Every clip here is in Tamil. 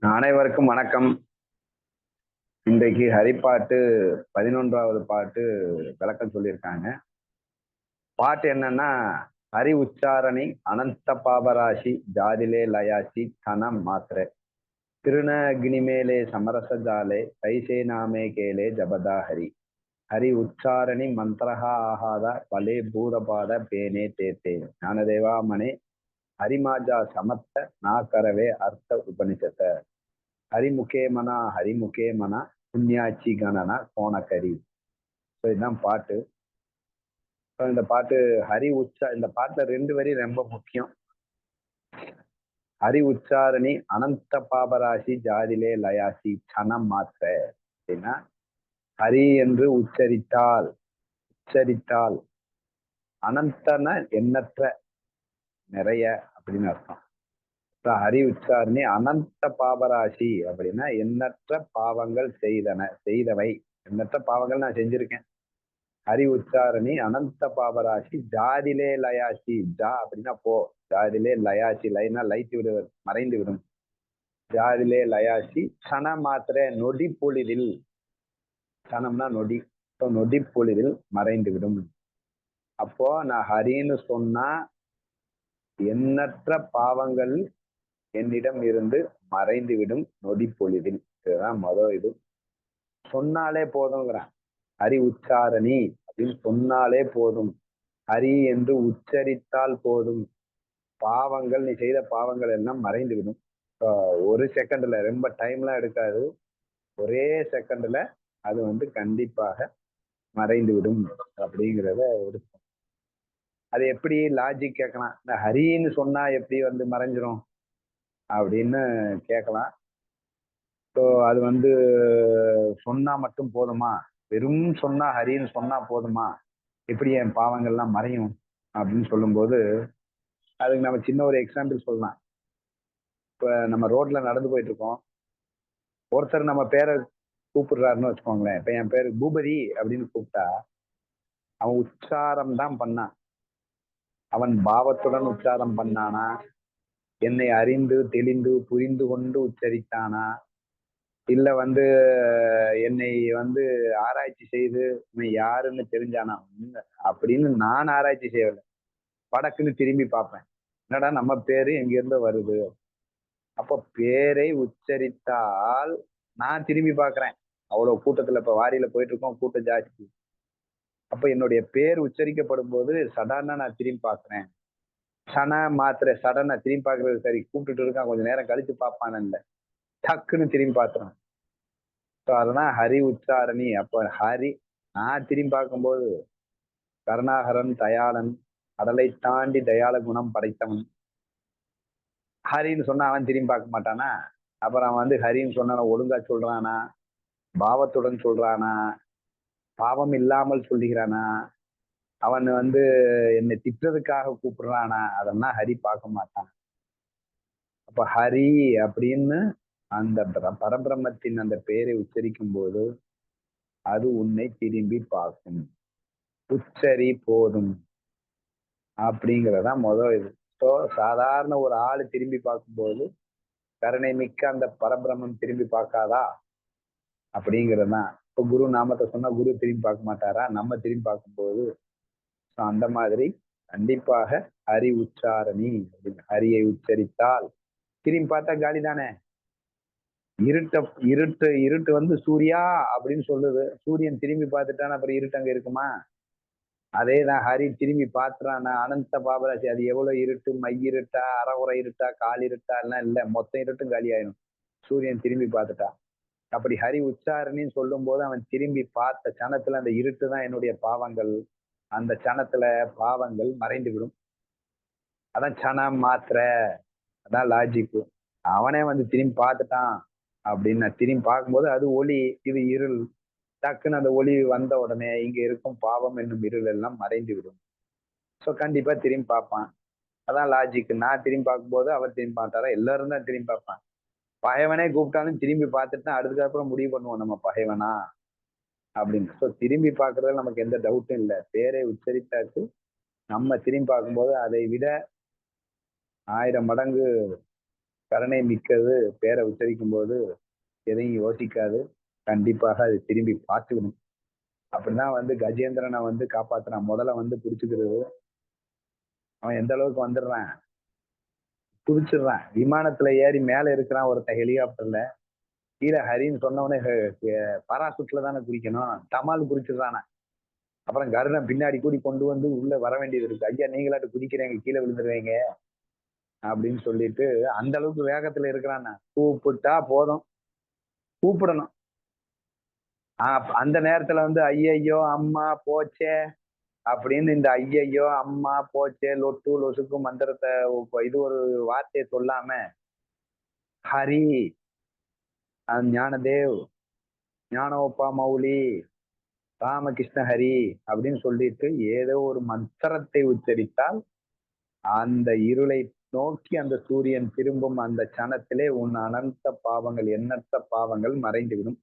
அனைவருக்கும் வணக்கம். இன்றைக்கு ஹரிப்பாட்டு பதினொன்றாவது பாட்டு விளக்கம் சொல்லியிருக்காங்க. பாட்டு என்னன்னா ஹரி உச்சாரணி அனந்த பாபராசி ஜாதிலே லயாசி தனம் மாத்திரை. திருநகினிமேலே சமரச ஜாலே தைசே நாமே கேலே ஜபதா ஹரி. ஹரி உச்சாரணி மந்திரஹா ஆகாத பலே பூதபாத பேனே தேத்தே. ஞானதேவா மனே ஹரிமாஜா சமத்த நாக்கரவே அர்த்த உபனிஷத்த. ஹரிமுகே மனா ஹரிமுகே மனா புண்ணியாச்சி கணனா கோணக்கரி ஸோ இதுதான் பாட்டு. ஸோ இந்த பாட்டு ஹரி உச்சா இந்த பாட்டுல ரெண்டு வரி ரொம்ப முக்கியம். ஹரி உச்சாரணி அனந்த பாபராசி ஜாதிலே லயாசி சனம் மாத்திர. அப்படின்னா ஹரி என்று உச்சரித்தால் உச்சரித்தால் அனந்தன எண்ணற்ற நிறைய அப்படின்னு அர்த்தம். ஹரி உச்சாரணி அனந்த பாபராசி அப்படின்னா எண்ணற்ற பாவங்கள் செய்தன செய்தவை. எண்ணற்ற பாவங்கள் நான் செஞ்சிருக்கேன். ஹரி உச்சாரணி அனந்த பாபராசி ஜாதிலே லயாசி. ஜா அப்படின்னா போ. ஜாதிலே லயாசி. லைனா லைத்து விடு மறைந்து விடும். ஜாதிலே லயாசி. சன மாத்திர நொடி பொழிலில். கணம்னா நொடி. நொடி பொழுதில் மறைந்து விடும் அப்போ நான் ஹரின்னு சொன்னா எண்ணற்ற பாவங்கள் என்னிடம் இருந்து மறைந்து விடும் நொடி பொழுதில். இதுதான் மொதல் இது. சொன்னாலே போதுங்கிறான் ஹரி உச்சாரணி அப்படின்னு சொன்னாலே போதும். ஹரி என்று உச்சரித்தால் போதும். பாவங்கள் நீ செய்த பாவங்கள் எல்லாம் மறைந்து விடும் ஒரு செகண்ட்ல ரொம்ப டைம்லாம் எடுக்காது. ஒரே செகண்ட்ல அது வந்து கண்டிப்பாக மறைந்து விடும் அப்படிங்கிறத ஒரு அது எப்படி லாஜிக் கேட்கலாம்? இந்த ஹரின்னு சொன்னா எப்படி வந்து மறைஞ்சிரும் அப்படின்னு கேட்கலாம். ஸோ அது வந்து சொன்னா மட்டும் போதுமா? வெறும் சொன்னா ஹரின்னு சொன்னா போதுமா? எப்படி என் பாவங்கள்லாம் மறையும் அப்படின்னு சொல்லும்போது அதுக்கு நம்ம சின்ன ஒரு எக்ஸாம்பிள் சொல்லலாம். இப்போ நம்ம ரோட்ல நடந்து போயிட்டு இருக்கோம். ஒருத்தர் நம்ம பேரை கூப்பிடுறாருன்னு வச்சுக்கோங்களேன். இப்போ என் பேர் பூபதி அப்படின்னு கூப்பிட்டா அவன் உச்சாரம் தான் பண்ணான். அவன் பாவத்துடன் உச்சாரம் பண்ணானா? என்னை அறிந்து தெளிந்து புரிந்து கொண்டு உச்சரித்தானா? இல்லை வந்து என்னை வந்து ஆராய்ச்சி செய்து இவன் யாருன்னு தெரிஞ்சானா? அப்படின்னு நான் ஆராய்ச்சி செய்யலை. படக்குன்னு திரும்பி பார்ப்பேன். என்னடா நம்ம பேரு எங்கிருந்து வருது? அப்போ பேரை உச்சரித்தால் நான் திரும்பி பார்க்குறேன். அவ்வளவு கூட்டத்துல இப்ப வாரியில போயிட்டு இருக்கோம் கூட்டம் ஜாஸ்தி. அப்ப என்னுடைய பேர் உச்சரிக்கப்படும் போது சடானா நான் திரும்பி பாக்குறேன் சன மாத்திர சடனா திரும்பி பார்க்கறது சரி கூப்பிட்டுட்டு இருக்கான் கொஞ்சம் நேரம் கழிச்சு பார்ப்பான டக்குன்னு திரும்பி பார்த்துறான். ஸோ அதெல்லாம் ஹரி உச்சாரணி. அப்போ ஹரி நான் திரும்பி பார்க்கும்போது கருணாகரன் தயாளன் கடலை தாண்டி தயால குணம் படைத்தவன். ஹரின்னு சொன்னா அவன் திரும்பி பார்க்க மாட்டானா? அப்புறம் அவன் வந்து ஹரின்னு சொன்னா ஒழுங்கா சொல்றானா? பாவத்துடன் சொல்றானா? பாவம் இல்லாமல் சொல்லுகிறானா? அவன் வந்து என்னை திட்டுறதுக்காக கூப்பிடுறானா? அதெல்லாம் ஹரி பார்க்க மாட்டான். அப்ப ஹரி அப்படின்னு அந்த பரபிரமத்தின் அந்த பெயரை உச்சரிக்கும் போது அது உன்னை திரும்பி பார்க்கும். உச்சரி போதும் அப்படிங்கிறதா முதல் இது. ஸோ சாதாரண ஒரு ஆள் திரும்பி பார்க்கும்போது கருணை மிக்க அந்த பரபிரமம் திரும்பி பார்க்காதா? அப்படிங்கிறது தான் இப்போ குரு நாமத்தை சொன்னா குரு திரும்பி பார்க்க மாட்டாரா? நம்ம திரும்பி பார்க்கும்போது ஸோ அந்த மாதிரி கண்டிப்பாக ஹரி உச்சாரணி ஹரியை உச்சரித்தால் திரும்பி பார்த்தா காலி தானே? இருட்ட இருட்டு இருட்டு வந்து சூர்யா அப்படின்னு சொல்லுது. சூரியன் திரும்பி பார்த்துட்டானா அப்புறம் இருட்டு அங்க இருக்குமா? அதே தான் ஹரி திரும்பி பார்த்துறானா அனந்த பாபராசி அது எவ்வளவு இருட்டு? மை இருட்டா அறகுறை இருட்டா கால் இருட்டா எல்லாம் இல்லை. மொத்தம் இருட்டும் காலி ஆயிடும் சூரியன் திரும்பி பார்த்துட்டா. அப்படி ஹரி உச்சாரணின்னு சொல்லும் போது அவன் திரும்பி பார்த்த சனத்துல அந்த இருட்டு தான் என்னுடைய பாவங்கள். அந்த சனத்துல பாவங்கள் மறைந்து விடும். அதான் சனம் மாத்திர அதான் லாஜிக்கு அவனே வந்து திரும்பி பார்த்துட்டான் அப்படின்னு திரும்பி பார்க்கும்போது அது ஒளி இது இருள். டக்குன்னு அந்த ஒளி வந்த உடனே இங்க இருக்கும் பாவம் என்னும் இருள் எல்லாம் மறைந்து விடும். ஸோ கண்டிப்பா திரும்பி பார்ப்பான். அதான் லாஜிக் நான் திரும்பி பார்க்கும்போது அவர் திரும்பி பார்த்தாரா? எல்லாரும் தான் திரும்பி பார்ப்பான் பகைவனே கூப்பிட்டாலும் திரும்பி பார்த்துட்டு தான் அதுக்கப்புறம் முடிவு பண்ணுவோம் நம்ம பகைவனா அப்படின்னு. ஸோ திரும்பி பார்க்கறதுல நமக்கு எந்த டவுட்டும் இல்லை. பேரை உச்சரித்தாச்சு. நம்ம திரும்பி பார்க்கும்போது அதை விட ஆயிரம் மடங்கு கருணை மிக்கது. பேரை உச்சரிக்கும் போது எதையும் யோசிக்காது. கண்டிப்பாக அது திரும்பி பார்த்துக்கணும். அப்படிதான் வந்து கஜேந்திரனை வந்து காப்பாத்துறான். முதல்ல வந்து பிடிச்சிக்கிறது. அவன் எந்த அளவுக்கு வந்துடுறான்? குதிச்சிடுறான். விமானத்துல ஏறி மேல இருக்கிறான் ஒருத்தன் ஹெலிகாப்டர்ல கீழே ஹரின்னு சொன்னவனே பராசுட்ல தானே குடிக்கணும் டமால் குடிச்சிடுறானா அப்புறம் கருணை பின்னாடி கூடி கொண்டு வந்து உள்ள வர வேண்டியது இருக்கு. ஐயா நீங்களாட்டு குதிக்கிறீங்க கீழே விழுந்துருவீங்க. அப்படின்னு சொல்லிட்டு அந்த அளவுக்கு வேகத்துல இருக்கிறான். கூப்பிட்டா போதும். கூப்பிடணும். அந்த நேரத்துல வந்து ஐயையோ அம்மா போச்சே. அப்படின்னு இந்த ஐயையோ அம்மா போச்சே லொட்டு லொசுக்கு மந்திரத்தை இது ஒரு வார்த்தையை சொல்லாம ஹரி ஞானதேவ் ஞானோப்பா மௌலி ராமகிருஷ்ண ஹரி அப்படின்னு சொல்லிட்டு ஏதோ ஒரு மந்திரத்தை உச்சரித்தால் அந்த இருளை நோக்கி அந்த சூரியன் திரும்பும் அந்த சனத்திலே உன் அனந்த பாவங்கள் எண்ணற்ற பாவங்கள் மறைந்துவிடும்.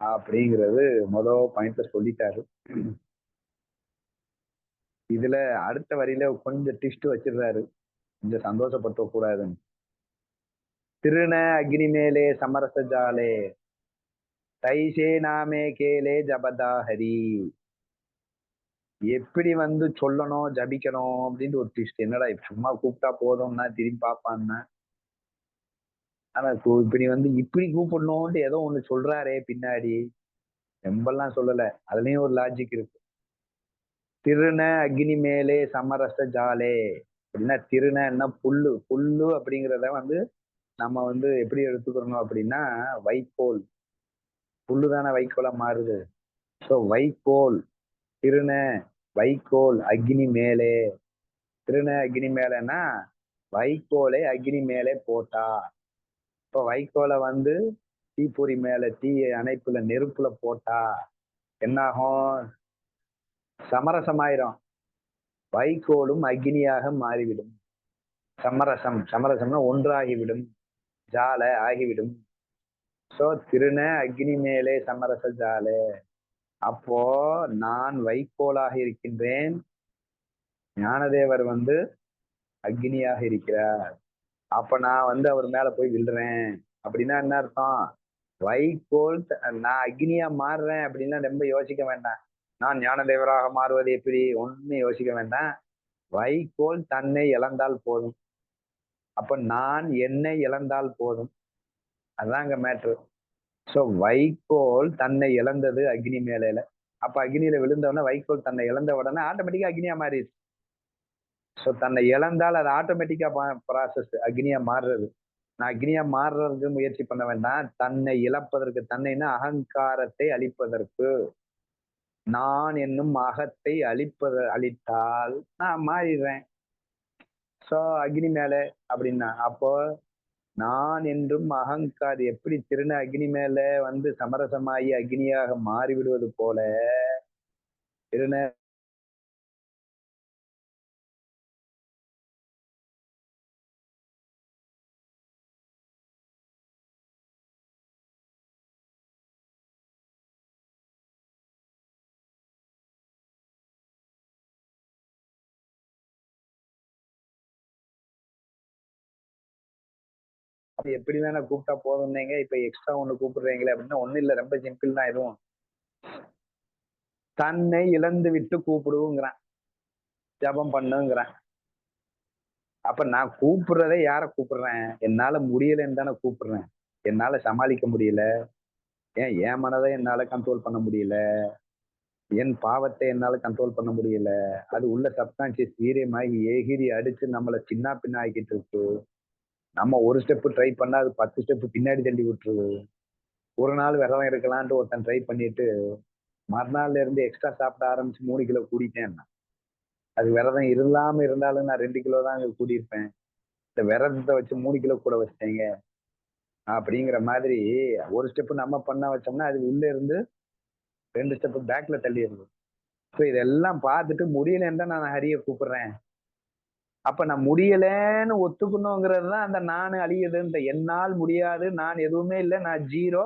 அப்படிங்கிறது முதல் பாயிண்ட்ல சொல்லிட்டாரு. இதுல அடுத்த வரியில கொஞ்சம் டிஸ்ட் வச்சிடுறாரு. கொஞ்சம் சந்தோஷப்பட்ட கூடாதுன்னு. திருண அக்னி மேலே சமரச ஜாலே. தைசே நாமே கேலே ஜபதாஹரி எப்படி வந்து சொல்லணும் ஜபிக்கணும் அப்படின்னு ஒரு டிஸ்ட் என்னடா சும்மா கூப்பிட்டா போதும்னா திரும்பி பாப்பான்னா ஆனா இப்படி வந்து இப்படி கூப்பிடணும்ட்டு ஏதோ ஒண்ணு சொல்றாரே பின்னாடி. ரொம்பலாம் சொல்லல. அதுலயும் ஒரு லாஜிக் இருக்கு. திருண அக்னி மேலே சமரச ஜாலே. அப்படின்னா என்ன புல்லு. புல்லு அப்படிங்கிறத வந்து நம்ம வந்து எப்படி எடுத்துக்கிறோம் அப்படின்னா வைக்கோல். புல்லு தானே வைக்கோலா மாறுது. ஸோ வைக்கோல். திருண வைக்கோல் அக்னி மேலே. திருண அக்னி மேலேன்னா வைக்கோலை அக்னி மேலே போட்டா. இப்போ வைக்கோலை வந்து தீப்பொறி மேலே தீ அணைப்புல நெருப்புல போட்டா என்னாகும்? சமரசமாயிரும். வைக்கோலும் அக்னியாக மாறிவிடும். சமரசம் சமரசம்னா ஒன்றாகிவிடும். ஜால ஆகிவிடும். சோ திருண அக்னி மேலே சமரச ஜால. அப்போ நான் வைக்கோலாக இருக்கின்றேன். ஞானதேவர் வந்து அக்னியாக இருக்கிறார். அப்ப நான் வந்து அவர் மேல போய் விழுறேன். அப்படின்னா என்ன அர்த்தம்? வைக்கோல் நான் அக்னியா மாறுறேன் அப்படின்னா ரொம்ப யோசிக்க வேண்டாம். நான் ஞானதேவராக மாறுவது எப்படி ஒன்று யோசிக்க வேண்டாம். வைக்கோல் தன்னை இழந்தால் போதும். அப்ப நான் என்னை இழந்தால் போதும். அதுதாங்க மேட்ரு ஸோ வைக்கோல் தன்னை இழந்தது அக்னி மேலையில அப்ப அக்னியில விழுந்தவொடனே வைக்கோல் தன்னை இழந்த உடனே ஆட்டோமேட்டிக்கா அக்னியா மாறிடுச்சு. ஸோ தன்னை இழந்தால் அது ஆட்டோமேட்டிக்கா ப்ராசஸ் அக்னியா மாறுறது. நான் அக்னியா மாறுறதுக்கு முயற்சி பண்ண வேண்டாம். தன்னை இழப்பதற்கு தன்னைன்னா அகங்காரத்தை அழிப்பதற்கு. நான் என்னும் அகத்தை அழிப்பத அழித்தால் நான் மாறிடுறேன். ஸோ அக்னி மேல அப்படின்னா அப்போ நான் என்றும் அகங்கார் எப்படி திருண அக்னி மேல வந்து சமரசமாகி அக்னியாக மாறிவிடுவது போல திருண எப்படி வேணா கூப்பிட்டா போதும்னீங்க. இப்ப எக்ஸ்ட்ரா ஒண்ணு கூப்பிடுறீங்களே அப்படின்னா ஒண்ணும் இல்ல. ரொம்ப சிம்பிள் தான் எதுவும் தன்னை இழந்து விட்டு கூப்பிடுவோங்கிறான் ஜபம் பண்ணுங்கிறேன். அப்ப நான் கூப்பிடுறதே யார கூப்பிடுறேன்? என்னால முடியலன்னு தானே கூப்பிடுறேன். என்னால சமாளிக்க முடியல. ஏன் என் மனதை என்னால கண்ட்ரோல் பண்ண முடியல? என் பாவத்தை என்னால கண்ட்ரோல் பண்ண முடியல? அது உள்ள சப்கான்சியஸ் வீரியமாகி ஏகிரி அடிச்சு நம்மளை சின்ன பின்ன ஆக்கிட்டு இருக்கு. நம்ம ஒரு ஸ்டெப் ட்ரை பண்ணா அது பத்து ஸ்டெப் பின்னாடி தள்ளி விட்டுருது ஒரு நாள் விரதம் இருக்கலான்ட்டு ஒருத்தன் ட்ரை பண்ணிட்டு மறுநாள்ல இருந்து எக்ஸ்ட்ரா சாப்பிட ஆரம்பிச்சு மூணு கிலோ கூடிட்டேன் அது விரதம் இல்லாம இருந்தாலும் நான் ரெண்டு கிலோ தான் அங்க கூடியிருப்பேன். இந்த விரதத்தை வச்சு மூணு கிலோ கூட வச்சிட்டேங்க. அப்படிங்கிற மாதிரி ஒரு ஸ்டெப் நம்ம பண்ண வச்சோம்னா அது உள்ள இருந்து ரெண்டு ஸ்டெப் பேக்ல தள்ளிடுது ஸோ இதெல்லாம் பார்த்துட்டு முடியலன்னு தான் நான் ஹரியை கூப்பிடுறேன். அப்ப நான் முடியலன்னு ஒத்துக்கணுங்கிறது தான் அந்த நான் அழியுது. இந்த என்னால் முடியாது நான் எதுவுமே இல்லை நான் ஜீரோ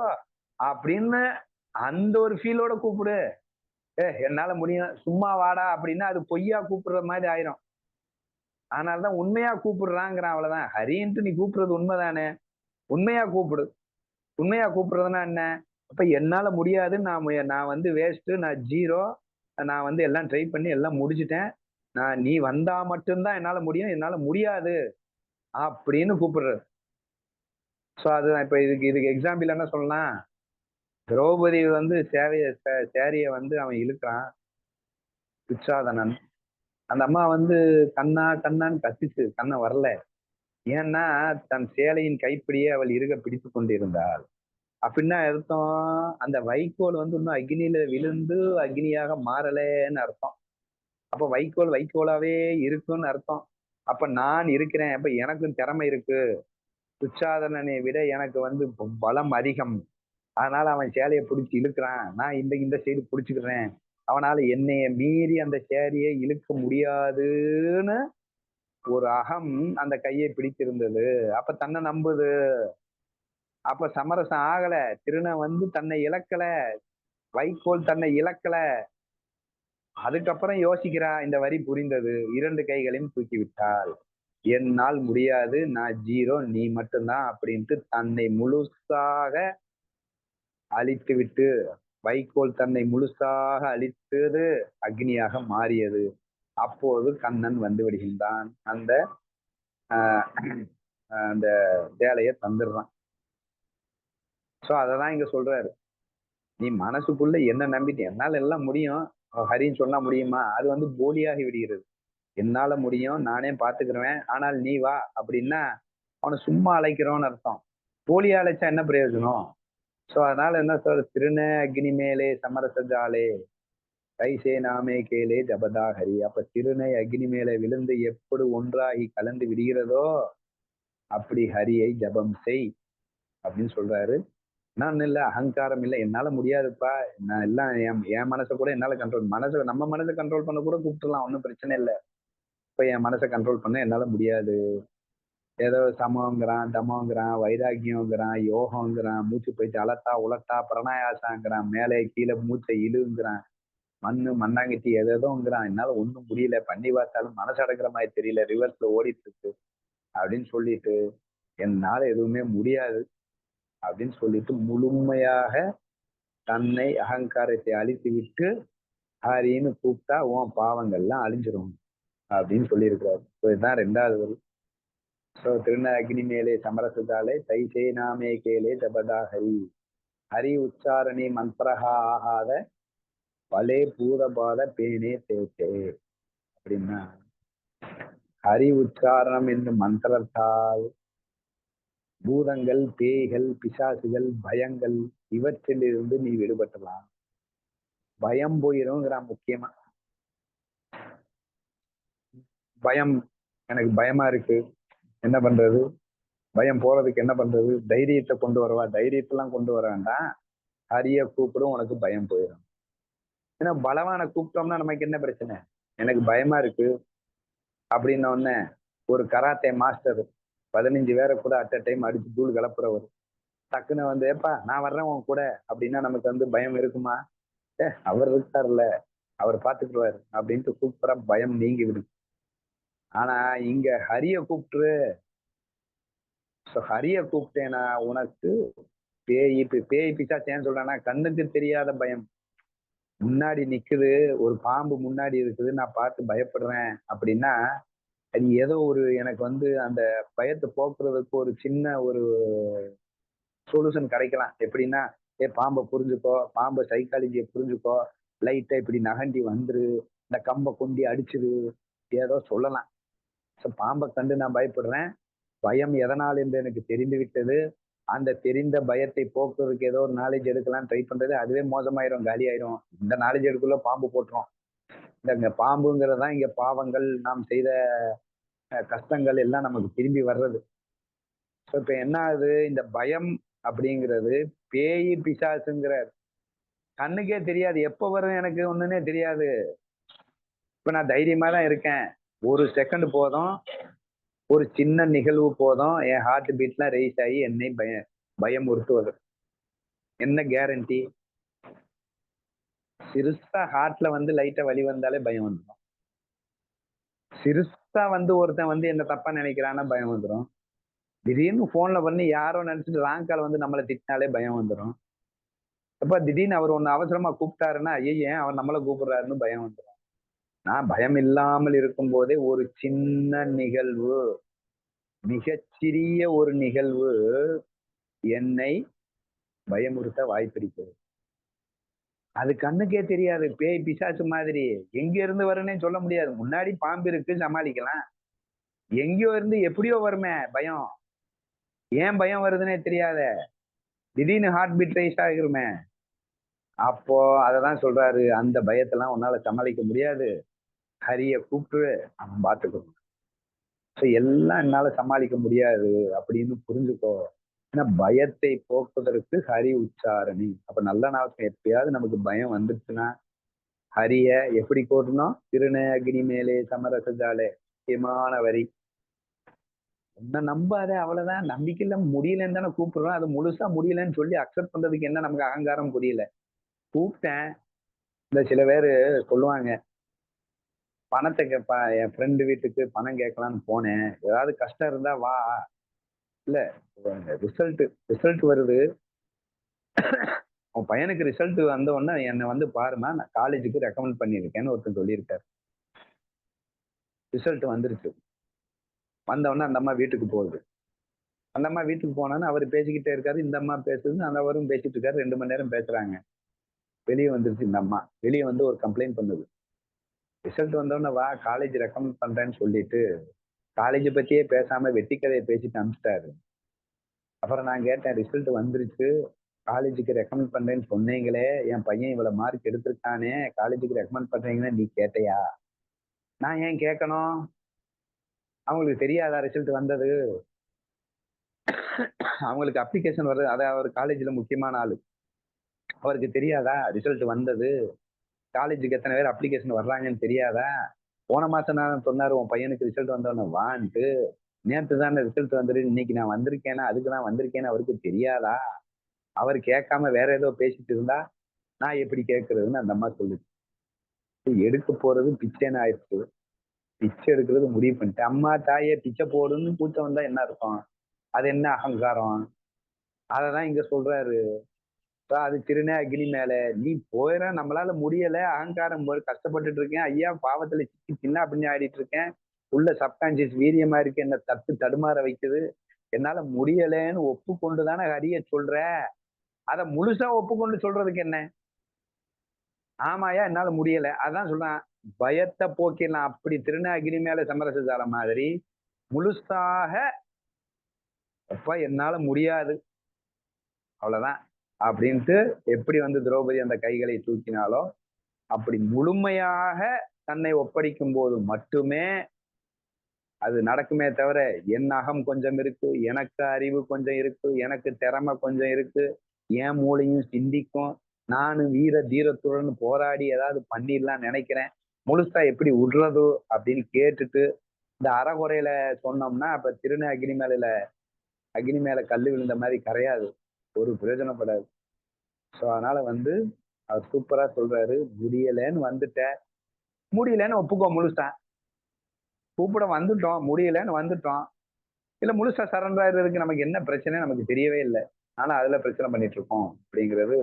அப்படின்னு அந்த ஒரு ஃபீலோட கூப்பிடு. ஏ என்னால முடியும். சும்மா வாடா அப்படின்னா அது பொய்யா கூப்பிடுற மாதிரி ஆயிரும். அதனாலதான் உண்மையா கூப்பிடுறாங்கிறான் அவ்வளவுதான். ஹரின்ட்டு நீ கூப்பிடுறது உண்மைதானே? உண்மையா கூப்பிடு. உண்மையா கூப்பிடுறதுன்னா என்ன? அப்ப என்னால முடியாது நான் நான் வந்து வேஸ்ட்டு நான் ஜீரோ நான் வந்து எல்லாம் ட்ரை பண்ணி எல்லாம் முடிச்சுட்டேன். நான் நீ வந்தா மட்டும்தான் என்னால முடியும் என்னால முடியாது அப்படின்னு கூப்பிடுறது. ஸோ அதுதான் இப்ப இதுக்கு இதுக்கு எக்ஸாம்பிள் என்ன சொல்லலாம் திரௌபதி வந்து சேவைய சே- சேரிய வந்து அவன் இழுக்கிறான். துச்சாதனன். அந்த அம்மா வந்து கண்ணா கண்ணான்னு கத்திச்சு கண்ணை வரல. ஏன்னா தன் சேலையின் கைப்பிடியே அவள் இருக பிடித்து கொண்டிருந்தாள். அப்படின்னா அர்த்தம்? அந்த வைக்கோல் வந்து இன்னும் அக்னியில விழுந்து அக்னியாக மாறலேன்னு அர்த்தம். அப்ப வைக்கோல் வைக்கோலாவே இருக்குன்னு அர்த்தம். அப்ப நான் இருக்கிறேன். அப்ப எனக்கும் திறமை இருக்கு. துச்சாதனனை விட எனக்கு வந்து பலம் அதிகம். அதனால அவன் சேலையை பிடிச்சி இழுக்கிறான். நான் இந்த இந்த சைடு பிடிச்சிக்கிறேன். அவனால என்னைய மீறி அந்த சேரியை இழுக்க முடியாதுன்னு ஒரு அகம் அந்த கையை பிடிச்சிருந்தது அப்ப தன்னை நம்புது. அப்ப சமரசம் ஆகல. திருந வந்து தன்னை இழக்கல. வைக்கோல் தன்னை இழக்கல. அதுக்கப்புறம் யோசிக்கிறா இந்த வரி புரிந்தது. இரண்டு கைகளையும் தூக்கி விட்டாள் என்னால் முடியாது நான் ஜீரோ நீ மட்டும்தான் அப்படின்ட்டு தன்னை முழுசாக அழித்து விட்டு வைக்கோல் தன்னை முழுசாக அழித்தது அக்னியாக மாறியது. அப்போது கண்ணன் வந்து விடுகின்றான். அந்த ஆஹ் அந்த வேலையை தந்துடுறான். சோ அததான் இங்க சொல்றாரு. நீ மனசுக்குள்ள என்ன நம்பிட்டு என்னால எல்லாம் முடியும். ஹரின்னு சொன்னா முடியுமா? அது வந்து போலியாகி விடுகிறது. என்னால முடியும் நானே பாத்துக்கிறேன் ஆனால் நீ வா அப்படின்னா அவனை சும்மா அழைக்கிறோன்னு அர்த்தம். போலியா அழைச்சா என்ன பிரயோஜனம்? சோ அதனால என்ன சொல்ற திருந அக்னி மேலே சமரசஜாலே கைசே நாமே கேளே ஜபதா ஹரி. அப்ப திருநை அக்னி மேலே விழுந்து எப்படி ஒன்றாகி கலந்து விடுகிறதோ அப்படி ஹரியை ஜபம் செய் அப்படின்னு சொல்றாரு. நான் இல்லை அகங்காரம் இல்லை என்னால முடியாதுப்பா. நான் எல்லாம் என் என் மனசை கூட என்னால கண்ட்ரோல் மனசை நம்ம மனசை கண்ட்ரோல் பண்ண கூட கூப்பிட்டுலாம் ஒன்றும் பிரச்சனை இல்லை. இப்போ என் மனசை கண்ட்ரோல் பண்ண என்னால் முடியாது. ஏதோ சமங்கிறான் தமங்கிறான் வைராக்கியங்கிறான் யோகங்கிறான் மூச்சு போயிட்டு அலட்டா உலட்டா பிரணாயாசாங்கிறான் மேலே கீழே மூச்சை இழுங்கிறான் மண்ணு மண்ணாங்கட்டி எதோங்கிறான் என்னால் ஒன்றும் முடியல பண்ணி பார்த்தாலும் மனசு அடக்குற மாதிரி தெரியல ரிவர்ஸ்ல ஓடிட்டு இருக்கு அப்படின்னு சொல்லிட்டு என்னால் எதுவுமே முடியாது. அப்படின்னு சொல்லிட்டு முழுமையாக தன்னை அகங்காரத்தை அழித்து விட்டு ஹரின்னு கூப்பிட்டா உன் பாவங்கள்லாம் அழிஞ்சிரும் அப்படின்னு சொல்லியிருக்கிறாரு. So இதுதான் ரெண்டாவது வரி. ஸோ திருந அக்னி மேலே சமரசதாலே தைசே நாமே கேலே ஜபதா ஹரி. ஹரி உச்சாரணி மந்திரகா ஆகாத பலே பூதபாத பேனே தேத்தே அப்படின்னா ஹரி உச்சாரணம் என்னும் மந்திரத்தால் பூதங்கள் பேய்கள் பிசாசுகள் பயங்கள் இவற்றிலிருந்து நீ விடுபட்டலாம். பயம் போயிருங்கிறான் முக்கியமா. பயம் எனக்கு பயமா இருக்கு. என்ன பண்றது? பயம் போறதுக்கு என்ன பண்றது? தைரியத்தை கொண்டு வரவா? தைரியத்தெல்லாம் கொண்டு வர வேண்டாம். ஹரிய கூப்பிடும் உனக்கு பயம் போயிடும் ஏன்னா பலவான கூப்பிட்டோம்னா நமக்கு என்ன பிரச்சனை? எனக்கு பயமா இருக்கு. அப்படின்ன உடனே ஒரு கராத்தே மாஸ்டர் பதினஞ்சு பேரை கூட அட் அ டைம் அடிச்சு தூள் கலப்புறவர் டக்குன்னு வந்து ஏப்பா நான் வர்றேன் உன் கூட அப்படின்னா நமக்கு வந்து பயம் இருக்குமா? ஏ அவர் இருக்காருல்ல அவர் பாத்துக்குருவாரு அப்படின்ட்டு சூப்பரா பயம் நீங்கி விடுது ஆனா இங்க ஹரிய கூப்பிட்டுரு. ஸோ ஹரிய கூப்பிட்டேனா உனக்கு பேய் இப்ப பேய் பிசாச்சேன்னு சொல்றேன்னா கண்ணுக்கு தெரியாத பயம். முன்னாடி நிக்குது ஒரு பாம்பு முன்னாடி இருக்குது நான் பார்த்து பயப்படுறேன் அப்படின்னா அது ஏதோ ஒரு எனக்கு வந்து அந்த பயத்தை போக்குறதுக்கு ஒரு சின்ன ஒரு சொல்யூஷன் கிடைக்கலாம். எப்படின்னா ஏ பாம்பை புரிஞ்சுக்கோ பாம்பை சைக்காலஜியை புரிஞ்சுக்கோ லைட்டா இப்படி நகண்டி வந்துரு இந்த கம்பை கொண்டி அடிச்சிரு ஏதோ சொல்லலாம். ஸோ பாம்பை கண்டு நான் பயப்படுறேன். பயம் எதனால் என்று எனக்கு தெரிந்து விட்டது. அந்த தெரிந்த பயத்தை போக்குறதுக்கு ஏதோ ஒரு நாலேஜ் எடுக்கலாம் ட்ரை பண்றது அதுவே மோசமாயிரும் காலி ஆயிரும் இந்த நாலேஜ் எடுக்குள்ள பாம்பு போட்டுரும். இந்த பாம்புங்கிறது தான் இங்க பாவங்கள் நாம் செய்த கஷ்டங்கள் எல்லாம் நமக்கு திரும்பி வர்றது. ஸோ இப்ப என்ன ஆகுது இந்த பயம் அப்படிங்கிறது பேய் பிசாசுங்கிற கண்ணுக்கே தெரியாது. எப்ப வரும் எனக்கு ஒண்ணுனே தெரியாது. இப்ப நான் தைரியமா தான் இருக்கேன். ஒரு செகண்ட் போதும். ஒரு சின்ன நிகழ்வு போதும். என் ஹார்ட் பீட்லாம் ரைஸ் ஆகி என்னை பய பயமுறுத்துவது என்ன கேரண்டி சிறுசா ஹார்ட்ல வந்து லைட்டா வலி வந்தாலே பயம் வந்துடும் சிறுசா வந்து ஒருத்தன் வந்து என்ன தப்பா நினைக்கிறான்னா பயம் வந்துடும் திடீர்னு போன்ல பண்ணி யாரோ நினைச்சிட்டு ராங் கால் வந்து நம்மளை திட்டினாலே பயம் வந்துடும் அப்ப திடீர்னு அவர் ஒண்ணு அவசரமா கூப்பிட்டாருன்னா ஐயே அவர் நம்மளை கூப்பிடுறாருன்னு பயம் வந்துடும் நான் பயம் இல்லாமல் இருக்கும் போதே ஒரு சின்ன நிகழ்வு மிகச்சிறிய ஒரு நிகழ்வு என்னை பயமுறுத்த வாய்ப்பிருக்கிறது. அது கண்ணுக்கே தெரியாது. பேய் பிசாசு மாதிரி. எங்க இருந்து வரும்னே சொல்ல முடியாது. முன்னாடி பாம்பு இருக்கு சமாளிக்கலாம். எங்கேயோ இருந்து எப்படியோ வருமே பயம். ஏன் பயம் வருதுன்னே தெரியாத. திடீர்னு ஹார்ட் பீட் ரைஸ் ஆகிருமே. அப்போ அததான் சொல்றாரு. அந்த பயத்தெல்லாம் உன்னால சமாளிக்க முடியாது. ஹரிய கூப்பிட்டு அவன் பார்த்துக்கணும் ஸோ எல்லாம் என்னால சமாளிக்க முடியாது அப்படின்னு புரிஞ்சுக்கோ. ஏன்னா பயத்தை போக்குவதற்கு ஹரி உச்சாரணி. அப்ப நல்ல நாளுக்கு எப்பயாவது நமக்கு பயம் வந்துருச்சுன்னா ஹரிய எப்படி கூட்டணும் திருநே அக்னி மேலே சமரசஜாலே முக்கியமான வரி. உன்னை நம்பாத அவ்வளவுதான். நம்பிக்கையில முடியலன்னு தானே கூப்பிடுறோம். அது முழுசா முடியலன்னு சொல்லி அக்செப்ட் பண்றதுக்கு என்ன நமக்கு அகங்காரம் புரியல. கூப்பிட்டேன். இந்த சில பேர் சொல்லுவாங்க பணத்தை கேட்பா என் ஃப்ரெண்டு வீட்டுக்கு பணம் கேட்கலான்னு போனேன். ஏதாவது கஷ்டம் இருந்தா வா. இல்ல ரிசல்ட் ரிசல்ட் வருது. உன் பையனுக்கு ரிசல்ட் வந்த உடனே என்னை வந்து பாருமா நான் காலேஜுக்கு ரெக்கமெண்ட் பண்ணியிருக்கேன்னு ஒருத்தர் சொல்லியிருக்காரு. ரிசல்ட் வந்துருச்சு. வந்தவொடனே அந்த அம்மா வீட்டுக்கு போகுது. அந்த அம்மா வீட்டுக்கு போனோன்னு அவர் பேசிக்கிட்டே இருக்காரு. இந்த அம்மா பேசுது அந்த அவரும் பேசிட்டு இருக்காரு. ரெண்டு மணி நேரம் பேசுறாங்க. வெளியே வந்துருச்சு இந்த அம்மா. வெளியே வந்து ஒரு கம்ப்ளைண்ட் பண்ணுது. ரிசல்ட் வந்தோடனே வா காலேஜ் ரெக்கமெண்ட் பண்றேன்னு சொல்லிட்டு காலேஜ் பத்தியே பேசாம வெட்டிக்கதையை பேசிட்டு அனுப்பிச்சிட்டாரு அப்புறம் நான் கேட்டேன் ரிசல்ட் வந்துருச்சு. காலேஜுக்கு ரெக்கமெண்ட் பண்றேன்னு சொன்னீங்களே என் பையன் இவ்வளவு மார்க் எடுத்திருக்கானே காலேஜுக்கு ரெக்கமெண்ட் பண்றீங்கன்னு நீ கேட்டையா? நான் ஏன் கேட்கணும்? அவங்களுக்கு தெரியாதா ரிசல்ட் வந்தது? அவங்களுக்கு அப்ளிகேஷன் வருது அதை அவர் காலேஜ்ல முக்கியமான ஆள். அவருக்கு தெரியாதா ரிசல்ட் வந்தது? காலேஜுக்கு எத்தனை பேர் அப்ளிகேஷன் வர்றாங்கன்னு தெரியாதா? போன மாசம் நான் சொன்னாரு உன் பையனுக்கு ரிசல்ட் வந்தோடனே வான்ட்டு நேற்று தானே ரிசல்ட் வந்துரு இன்னைக்கு நான் வந்திருக்கேனா? அதுக்கு நான் வந்திருக்கேன்னு அவருக்கு தெரியாதா? அவர் கேட்காம வேற ஏதோ பேசிட்டு இருந்தா நான் எப்படி கேட்கறதுன்னு அந்த அம்மா சொல்லுச்சு எடுக்க போறது பிச்சைன்னு ஆயிடுச்சு. பிச்சை எடுக்கிறது முடிவு பண்ணிட்டேன். அம்மா தாயே பிச்சை போடுன்னு கூச்சம் வந்தா என்ன இருக்கும் அது என்ன அகங்காரம்? அததான் இங்க சொல்றாரு. அது திருநே அக்னி மேல. நீ போயிட நம்மளால முடியல அகங்காரம் போய் கஷ்டப்பட்டுட்டு இருக்கேன். ஐயா பாவத்துல சிக்கி சின்ன அப்படின்னு ஆடிட்டு இருக்கேன். உள்ள சப்கான்சியஸ் வீரியமா இருக்கு என்ன தட்டு தடுமாற வைக்குது. என்னால முடியலன்னு ஒப்புக்கொண்டு தானே ஹரிய சொல்ற? அத முழுசா ஒப்புக்கொண்டு சொல்றதுக்கு என்ன? ஆமாயா என்னால முடியல. அதான் சொல்றேன் பயத்தை போக்கிடலாம். அப்படி திருநா அக்னி மேல சமரசசால மாதிரி முழுசாக அப்ப என்னால முடியாது. அவ்வளவுதான். அப்படின்ட்டு எப்படி வந்து திரௌபதி அந்த கைகளை தூக்கினாலோ அப்படி முழுமையாக தன்னை ஒப்படைக்கும் போது மட்டுமே அது நடக்குமே தவிர என் அகம் கொஞ்சம் இருக்கு எனக்கு அறிவு கொஞ்சம் இருக்கு எனக்கு திறமை கொஞ்சம் இருக்கு என் மூளையும் சிந்திக்கும் நானும் வீர தீரத்துடன் போராடி ஏதாவது பண்ணிடலாம் நினைக்கிறேன். முழுசா எப்படி விடுறது அப்படின்னு கேட்டுட்டு இந்த அறகுறையில சொன்னோம்னா அப்ப திருந அக்னி மேல அக்னி மேல கல் விழுந்த மாதிரி கரையாது. ஒரு பிரயோஜனப்படாது. ஸோ அதனால வந்து அவர் சூப்பரா சொல்றாரு முடியலன்னு வந்துட்டேன். முடியலன்னு ஒப்புக்கோ முழுசா. கூப்பிட வந்துட்டோம் முடியலன்னு வந்துட்டோம். இல்லை முழுசா சரண்டருக்கு நமக்கு என்ன பிரச்சனை நமக்கு தெரியவே இல்லை. ஆனா அதுல பிரச்சனை பண்ணிட்டு இருக்கோம் அப்படிங்கிறது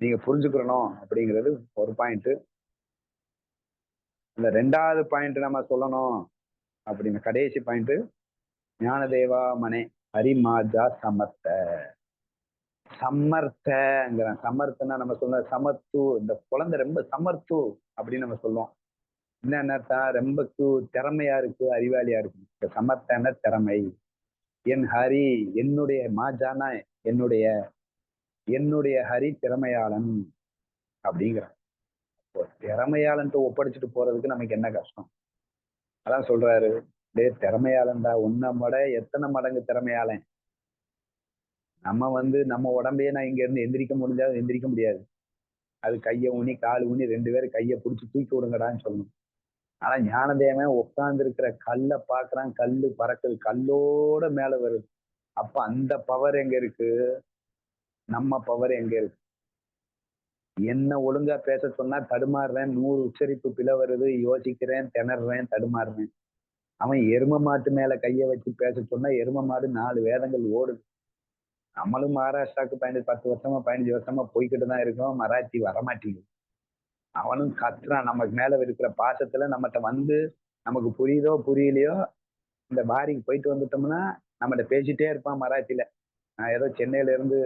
நீங்க புரிஞ்சுக்கிறணும் அப்படிங்கிறது ஒரு பாயிண்ட் இந்த ரெண்டாவது பாயிண்ட் நம்ம சொல்லணும் அப்படின்னு கடைசி பாயிண்ட் ஞானதேவா மனே ஹரிமாஜா சமர்த்த. சமர்த்தங்கிறான். சமர்த்தனா நம்ம சொல்ல சமர்த்து இந்த குழந்தை ரொம்ப சமர்த்து அப்படின்னு நம்ம சொல்லுவோம். என்னன்னா ரொம்ப திறமையா இருக்கு அறிவாளியா இருக்கு. சமர்த்தன திறமை. என் ஹரி என்னுடைய மாஜானா என்னுடைய என்னுடைய ஹரி திறமையாளன் அப்படிங்கிறான். திறமையாளன்ட்டு ஒப்படைச்சிட்டு போறதுக்கு நமக்கு என்ன கஷ்டம்? அதான் சொல்றாரு டே திறமையாளன்டா உன்னை மட எத்தனை மடங்கு திறமையாளன்? நம்ம வந்து நம்ம உடம்பையே நான் இங்க இருந்து எந்திரிக்க முடிஞ்சாலும் எந்திரிக்க முடியாது. அது கையை ஊனி கால் ஊனி ரெண்டு பேரும் கையை பிடிச்சி தூக்கி விடுங்கடான்னு சொல்லணும். ஆனா ஞானதேவன் உட்கார்ந்து இருக்கிற கல்லை பாக்குறான் கல்லு பறக்குது. கல்லோட மேல வருது. அப்ப அந்த பவர் எங்க இருக்கு? நம்ம பவர் எங்க இருக்கு? என்ன ஒழுங்கா பேச சொன்னா தடுமாறுறேன். நூறு உச்சரிப்பு பிழை வருது. யோசிக்கிறேன் திணறேன் தடுமாறுறேன். அவன் எரும மாட்டு மேல கைய வச்சு பேச சொன்னா எரும மாடு நாலு வேதங்கள் ஓடுது. நம்மளும் மகாராஷ்டிராவுக்கு பதினஞ்சு பத்து வருஷமா பதினஞ்சு வருஷமா போய்கிட்டு தான் இருக்கோம். மராத்தி வரமாட்டேங்குது. அவனும் கத்துறான். நமக்கு மேல இருக்கிற பாசத்துல நம்மகிட்ட வந்து நமக்கு புரியுதோ புரியலையோ இந்த பாரிக்கு போயிட்டு வந்துட்டோம்னா நம்மகிட்ட பேசிட்டே இருப்பான் மராத்தியில நான் ஏதோ சென்னையில இருந்து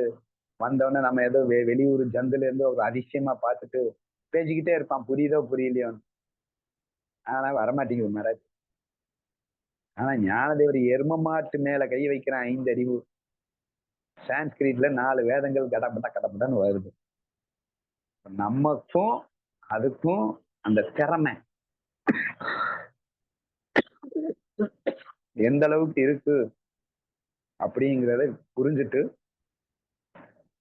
வந்தவொடனே நம்ம ஏதோ வெ வெளியூர் ஜந்துல இருந்து ஒரு அதிசயமா பார்த்துட்டு பேசிக்கிட்டே இருப்பான். புரியுதோ புரியலையோ ஆனா வரமாட்டேங்குது மராத்தி. ஆனா ஞானதேவர் எரும மாட்டு மேல கை வைக்கிறான் ஐந்து அறிவு சான்ஸ்கிரிட்ல நாலு வேதங்கள் கடப்பட்ட கடப்பட்டன்னு வருது. நமக்கும் அதுக்கும் அந்த திறமை எந்த அளவுக்கு இருக்கு அப்படிங்கிறத புரிஞ்சுட்டு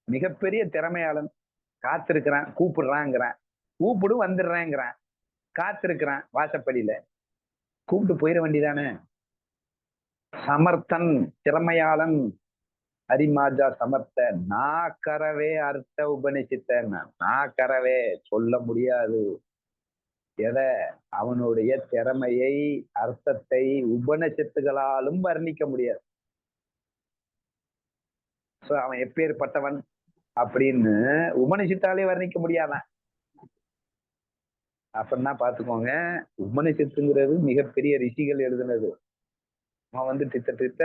மிகப்பெரிய திறமையாளன் காத்திருக்கிறான் கூப்பிடுறாங்கிறான். கூப்பிடு வந்துடுறேங்கிறான். காத்திருக்கிறான் வாசப்படியில. கூப்பிட்டு போயிட வேண்டியதானே? சமர்த்தன் திறமையாளன் ஹரிமாஜா சமர்த்த நாக்கரவே அர்த்த உபனிஷித்த நாக்கரவே சொல்ல முடியாது. எதை? அவனுடைய திறமையை அர்த்தத்தை உபனிஷத்துகளாலும் வர்ணிக்க முடியாது. சோ அவன் எப்பேற்பட்டவன் அப்படின்னு உபனிஷத்தாலே வர்ணிக்க முடியாதான். அப்படின்னா பாத்துக்கோங்க உபனிஷத்துங்கிறது மிகப்பெரிய ரிஷிகள் எழுதுனது. அவன் வந்து திட்ட திட்ட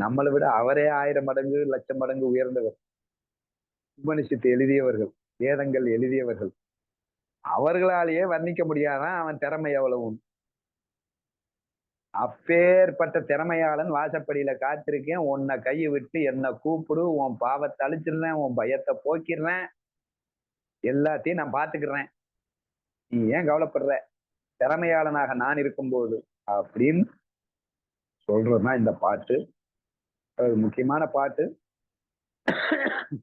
நம்மளை விட அவரே ஆயிரம் மடங்கு லட்சம் மடங்கு உயர்ந்தவர். உபனிஷத்து எழுதியவர்கள் வேதங்கள் எழுதியவர்கள். அவர்களாலேயே வர்ணிக்க முடியாதான் அவன் திறமை எவ்வளவு? அப்பேற்பட்ட திறமையாளன் வாசப்படியில காத்திருக்கேன். உன்னை கையை விட்டு என்ன கூப்பிடு. உன் பாவத்தை அழிச்சிடுறேன். உன் பயத்தை போக்கிடுறேன். எல்லாத்தையும் நான் பாத்துக்கிறேன் நீ ஏன் கவலைப்படுற? திறமையாளனாக நான் இருக்கும்போது அப்படின்னு சொல்றதுதான் இந்த பாட்டு. ஒரு முக்கியமான பாட்டு.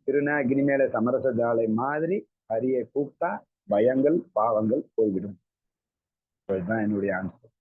திருநாகினி மேல சமரச ஜாலை மாதிரி ஹரியை கூப்பிட்டா பயங்கள் பாவங்கள் போய்விடும். இதுதான் என்னுடைய ஆன்சர்